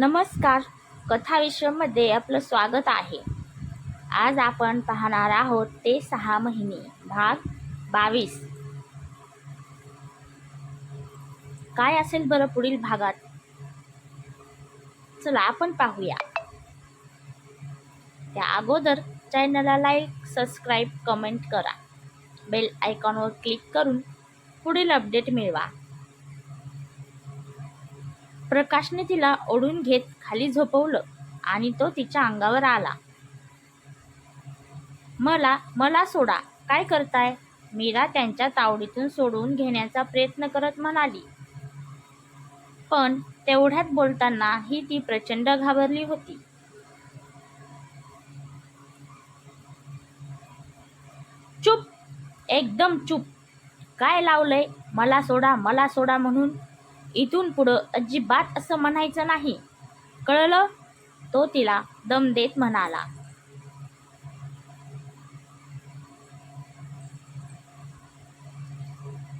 नमस्कार. कथा विश्वमध्ये आपलं स्वागत आहे. आज आपण पाहणार आहोत ते सहा महिने भाग बावीस. काय असेल बरं पुढील भागात? चला आपण पाहूया. त्या अगोदर चॅनलला लाईक सबस्क्राईब कमेंट करा. बेल आयकॉनवर क्लिक करून पुढील अपडेट मिळवा. प्रकाशने तिला ओढून घेत खाली झोपवलं आणि तो तिच्या अंगावर आला. मला मला सोडा. काय करताय? मीरा त्यांच्या तावडीतून सोडवून घेण्याचा प्रयत्न करत म्हणाली. पण तेवढ्यात बोलताना ही ती प्रचंड घाबरली होती. चुप! एकदम चुप! काय लावलंय? मला सोडा मला सोडा म्हणून इथून पुढं अजिबात असं म्हणायचं नाही. कळलं? तो तिला दम देत म्हणाला.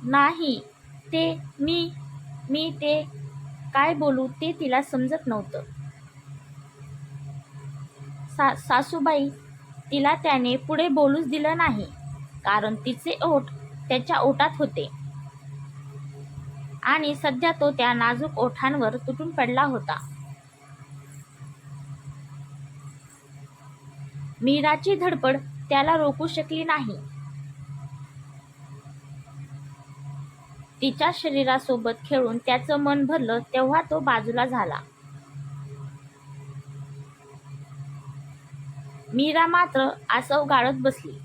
नाही ते मी मी ते काय बोलू ते तिला समजत नव्हतं. सा सासूबाई तिला त्याने पुढे बोलूच दिलं नाही कारण तिचे ओठ त्याच्या ओटात होते. आणि सध्या तो त्या नाजूक ओठांवर तुटून पडला होता. मीराची धडपड त्याला रोखू शकली नाही. तिच्या शरीरासोबत खेळून त्याचं मन भरलं तेव्हा तो बाजूला झाला. मीरा मात्र आसव गाळत बसली.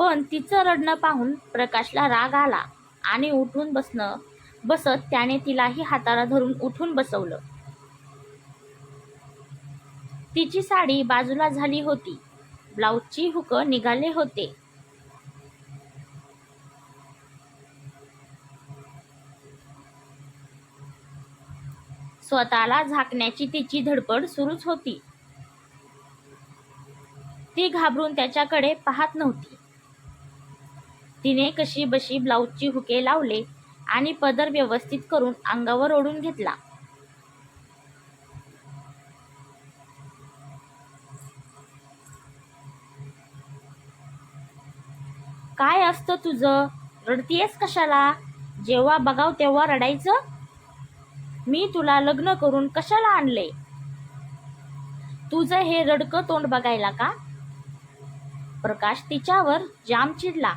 पण तिचं रडणं पाहून प्रकाशला राग आला आणि उठून बसणं बसत त्याने तिलाही हाताला धरून उठून बसवलं. तिची साडी बाजूला झाली होती. ब्लाऊजची हुक निघाले होते. स्वतःला झाकण्याची तिची धडपड सुरूच होती. ती घाबरून त्याच्याकडे पाहत नव्हती. तिने कशी बशी ब्लाऊजची हुके लावले आणि पदर व्यवस्थित करून अंगावर ओढून घेतला. काय असतं तुझं? रडतीयस कशाला? जेव्हा बघाव तेव्हा रडायचं? मी तुला लग्न करून कशाला आणले? तुझं हे रडकं तोंड बघायला का? प्रकाश तिच्यावर जाम चिडला.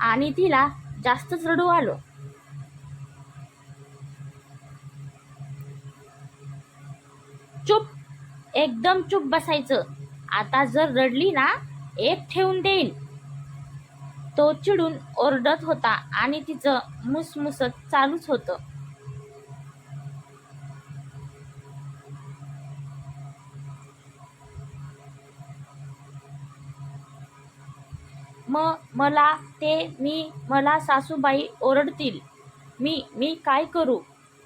आणि तिला जास्तच रडू आलो. चुप एकदम चुप बसायचं. आता जर रडली ना एक ठेवून देईल. तो चिडून ओरडत होता आणि तिचं मुसमुसत चालूच होतं. म मला ते मी मला सासूबाई ओरडतील. मी मी काय करू?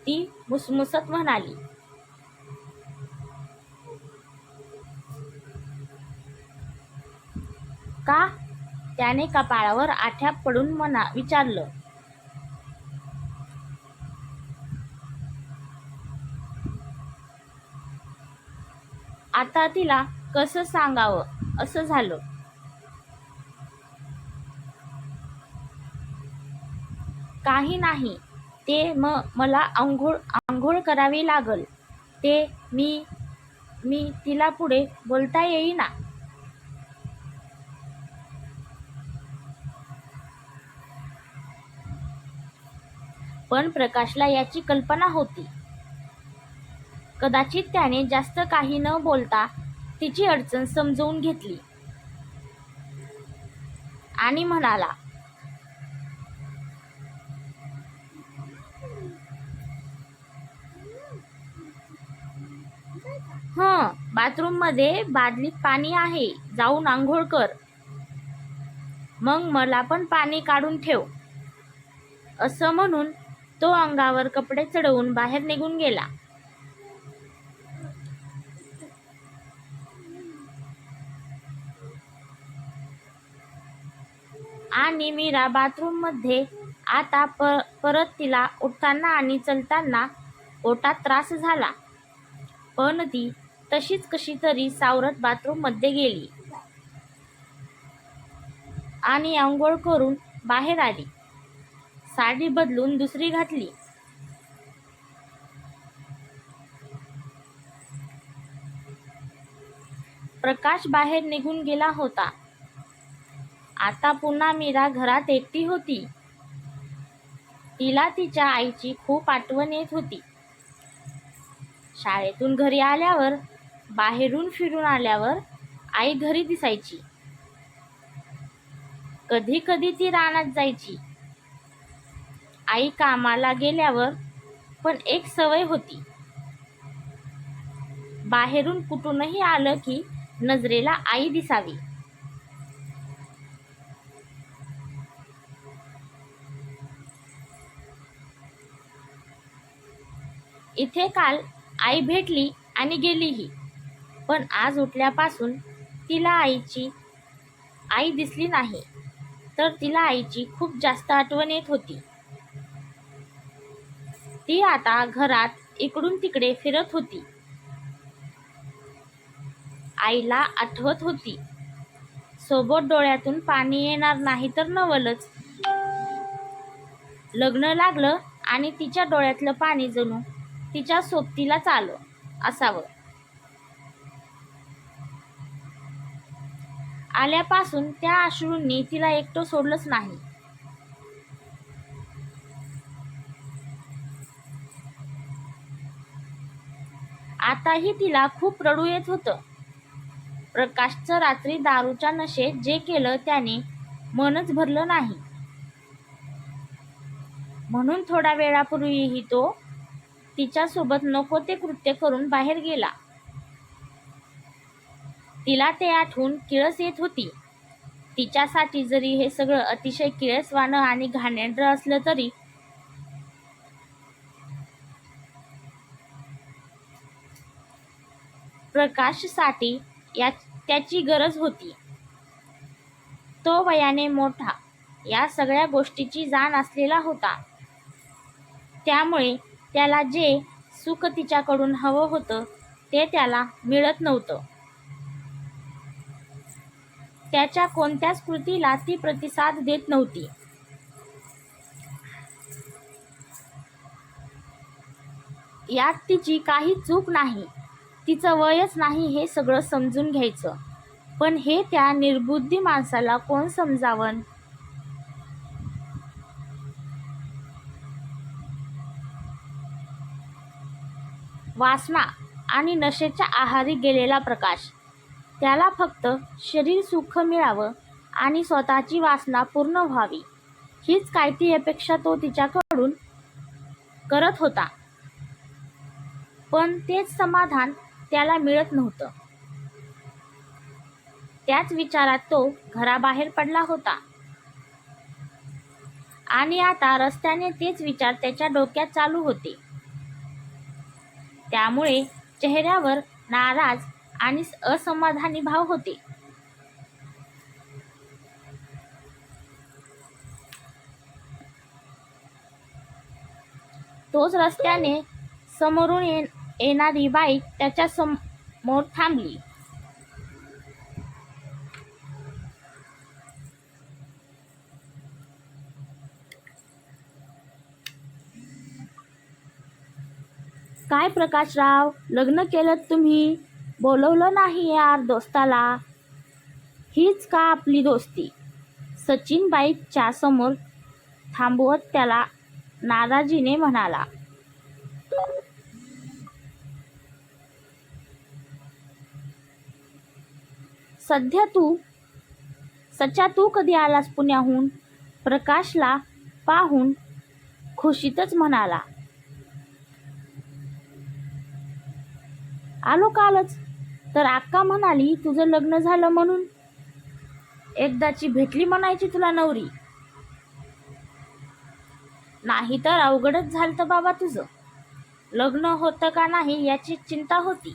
ती मुसमुसत म्हणाली. का? त्याने कपाळावर आठ्या पडून म्हणा विचारलं. आता तिला कसं सांगावं? असं झालं. काही नाही. ते म मला आंघोळ आंघोळ करावी लागल. ते मी मी तिला पुढे बोलता येईना. पण प्रकाशला याची कल्पना होती. कदाचित त्याने जास्त काही न बोलता तिची अडचण समजवून घेतली. आणि म्हणाला बाथरूममध्ये बादलीत पाणी आहे. जाऊन आंघोळ कर. मग मला पण पाणी काढून ठेव. असं म्हणून तो अंगावर कपडे चढवून बाहेर निघून गेला. आणि मीरा बाथरूममध्ये आता पर परत तिला उठताना आणि चलताना ओटात त्रास झाला. पण ती तशीच कशी तरी सावरत बाथरूममध्ये गेली. आणि आंघोळ करून बाहेर आली. साडी बदलून दुसरी घातली. प्रकाश बाहेर निघून गेला होता. आता पुन्हा मीरा घरात एकटी होती. तिला तिच्या आईची खूप आठवण येत होती. शाळेतून घरी आल्यावर बाहेरून फिरून आल्यावर आई घरी दिसायची. कधी कधी ती रानात जायची. आई कामाला गेल्यावर पण एक सवय होती. बाहेरून कुठूनही आलं की नजरेला आई दिसावी. इथे काल आई भेटली आणि गेलीही. पण आज उठल्यापासून तिला आईची आई दिसली नाही. तर तिला आईची खूप जास्त आठवण येत होती. ती आता घरात इकडून तिकडे फिरत होती. आईला आठवत होती. सोबत डोळ्यातून पाणी येणार नाही तर नवलच. लग्न लागलं आणि तिच्या डोळ्यातलं पाणी जणू तिच्या सोबतीलाच आलं असावं. आल्यापासून त्या अश्रूंनी तिला एकटं सोडलंच नाही. आताही तिला खूप रडू येत होतं. प्रकाशचं रात्री दारूच्या नशेत जे केलं त्याने मनच भरलं नाही. म्हणून थोड्या वेळापूर्वीही तो तिच्यासोबत नको ते कृत्य करून बाहेर गेला. तिला ते आठवून किळस येत होती. तिच्यासाठी जरी हे सगळं अतिशय किळसवानं आणि घाणेंद्र असलं तरी प्रकाशसाठी या त्याची गरज होती. तो वयाने मोठा या सगळ्या गोष्टीची जाण असलेला होता. त्यामुळे त्याला जे सुख तिच्याकडून हवं होतं ते त्याला मिळत नव्हतं. त्याच्या कोणत्याच कृतीला ती प्रतिसाद देत नव्हती? यात तिची काही चूक नाही. तिचं वयच नाही हे सगळं समजून घ्यायचं. पण हे त्या निर्बुद्धी माणसाला कोण समजावन? वासना आणि नशेच्या आहारी गेलेला प्रकाश. त्याला फक्त शरीर सुख मिळावं आणि स्वतःची वासना पूर्ण व्हावी. हीच काय ती अपेक्षा तो तिच्याकडून करत होता. पण तेच समाधान त्याला मिळत नव्हतं. त्याच विचारात तो घराबाहेर पडला होता. आणि आता रस्त्याने तेच विचार त्याच्या डोक्यात चालू होते. त्यामुळे चेहऱ्यावर नाराज आणि असमाधानी भाव होते. तोच रस्त्याने समोरून येणारी बाईक त्याच्यासमोर थांबली. काय प्रकाशराव लग्न केलं तुम्ही? बोलवलं नाही यार दोस्ताला. हीच का आपली दोस्ती? सचिन बाईकच्या समोर थांबवत त्याला नाराजीने म्हणाला. सध्या तू सच्चा तू कधी आलास पुण्याहून? प्रकाशला पाहून खुशीतच म्हणाला. आलो कालच. तर अक्का म्हणाली तुझं लग्न झालं म्हणून? एकदाची भेटली म्हणायची तुला नवरी? नाही तर अवघडच झालं बाबा तुझं. लग्न होतं का नाही याची चिंता होती.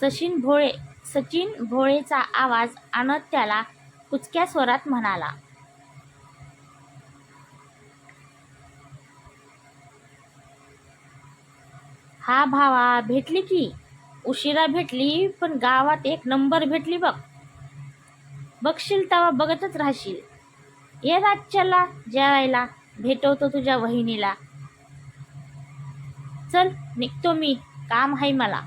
सचिन भोळे सचिन भोळेचा आवाज आणत त्याला कुचक्या स्वरात म्हणाला हा भावा भेटली की उशिरा भेटली पण गावात एक नंबर भेटली बघ. बघशील तेव्हा बघतच राहशील. ये रातच्याला जेवायला भेटवतो तुझ्या वहिनीला. चल निघतो मी काम आहे मला.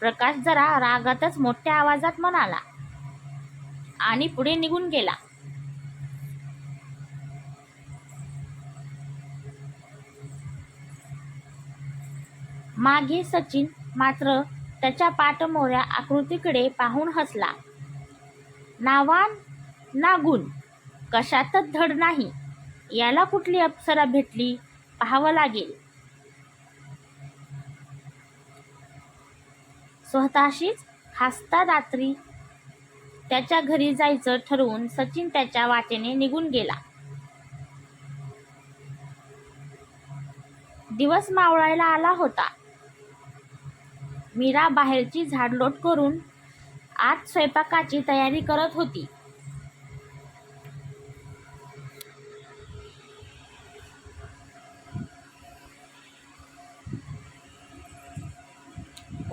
प्रकाश जरा रागातच मोठ्या आवाजात म्हणाला. आणि पुढे निघून गेला. मागे सचिन मात्र त्याच्या पाठमोऱ्या आकृतीकडे पाहून हसला. नावान ना गुण कशातच धड नाही. याला कुठली अप्सरा भेटली पाहावं लागेल. स्वतःशीच हसता रात्री त्याच्या घरी जायचं ठरवून सचिन त्याच्या वाटेने निघून गेला. दिवस मावळायला आला होता. मीरा बाहेरची झाडलोट करून आत स्वयंपाकाची तयारी करत होती.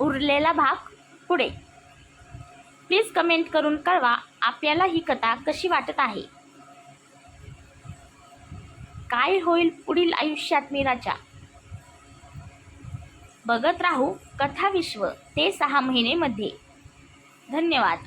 उरलेला भाग पुढे. प्लीज कमेंट करून कळवा आपल्याला ही कथा कशी वाटत आहे. काय होईल पुढील आयुष्यात मीराच्या? बघत राहू कथाविश्व ते सहा महिनेमध्ये धन्यवाद.